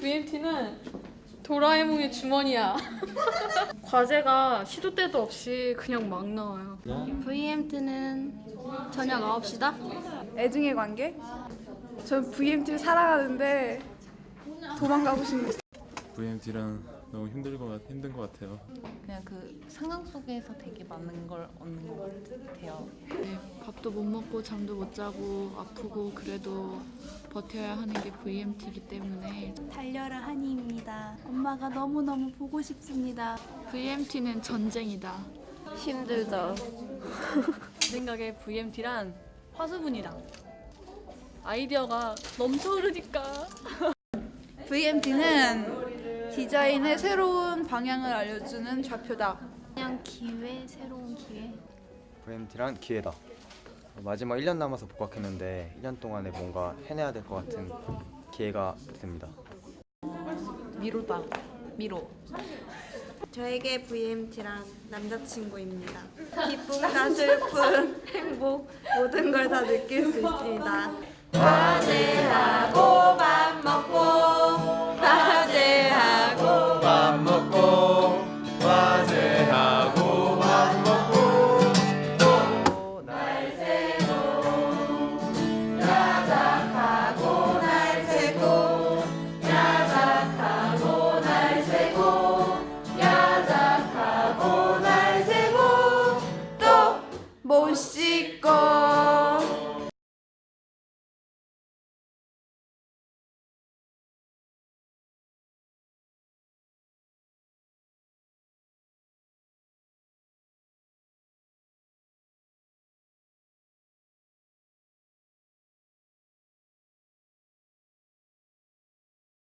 VMT는 도라에몽의 주머니야. 과제가 시도 때도 없이 그냥 막 나와요. VMT는 저녁 9시다? 애증의 관계? 전 VMT를 사랑하는데 도망가고 싶네. VMT랑 너무 힘들 것 같, 힘든 것 같아요. 그냥 그 상황 속에서 되게 많은 걸 얻는 것 같아요. 네, 밥도 못 먹고 잠도 못 자고 아프고 그래도 버텨야 하는 게 VMT이기 때문에 달려라 한이입니다. 엄마가 너무너무 보고 싶습니다. VMT는 전쟁이다. 힘들죠. 제 생각에 VMT란 화수분이다. 아이디어가 넘쳐 흐르니까. VMT는 디자인의 새로운 방향을 알려주는 좌표다. 그냥 기회, 새로운 기회. VMT란 기회다. 마지막 1년 남아서 복학했는데 1년 동안에 뭔가 해내야 될 것 같은 기회가 듭니다. 미로다. 미로. 저에게 VMT란 남자친구입니다. 기쁨과 슬픔, 행복 모든 걸 다 느낄 수 있습니다. 먹고